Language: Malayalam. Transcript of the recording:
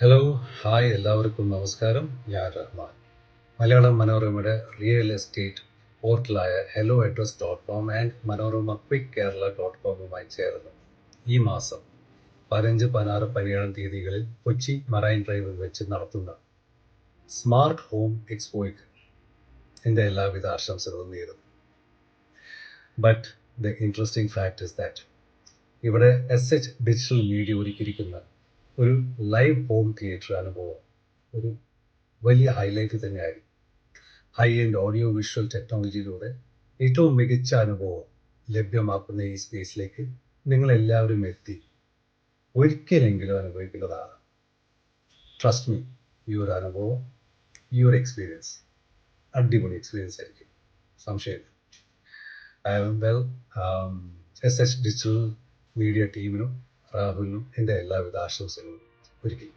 ഹലോ ഹായ് എല്ലാവർക്കും നമസ്കാരം. ഞാൻ റഹ്മാൻ. മലയാളം മനോരമയുടെ real estate പോർട്ടലായ hello address dot com and Manorama quick Kerala dot കോമുമായി ചേർന്ന് ഈ മാസം പതിനഞ്ച് പതിനാറ് പതിനേഴാം തീയതികളിൽ കൊച്ചി മറൈൻ ഡ്രൈവിൽ വെച്ച് നടത്തുന്ന സ്മാർട്ട് ഹോം എക്സ്പോയ്ക്ക് എന്റെ എല്ലാവിധ ആശംസകളും നേരുന്നു. But the interesting fact is that ഇവിടെ എസ് എച്ച് ഡിജിറ്റൽ മീഡിയ ഒരുക്കിയിരിക്കുന്ന ഒരു ലൈവ് ഹോം തിയേറ്റർ അനുഭവം ഒരു വലിയ ഹൈലൈറ്റ് തന്നെയായിരുന്നു ഹൈ ആൻഡ് ഓഡിയോ വിഷ്വൽ ടെക്നോളജിയിലൂടെ ഏറ്റവും മികച്ച അനുഭവം ലഭ്യമാക്കുന്ന ഈ സ്പേസിലേക്ക് നിങ്ങളെല്ലാവരും എത്തി. ഒരിക്കലെങ്കിലും അനുഭവിക്കുന്നതാണ്. ട്രസ്റ്റ് മീ ഈ ഒരു അനുഭവം ഈ ഒരു എക്സ്പീരിയൻസ് അടിപൊളി എക്സ്പീരിയൻസ് ആയിരിക്കും. സംശയം I'm well S H digital media ടീമിനും രാഹുലിനും എന്റെ എല്ലാവിധ ആശംസകളും ഒരിക്കൽ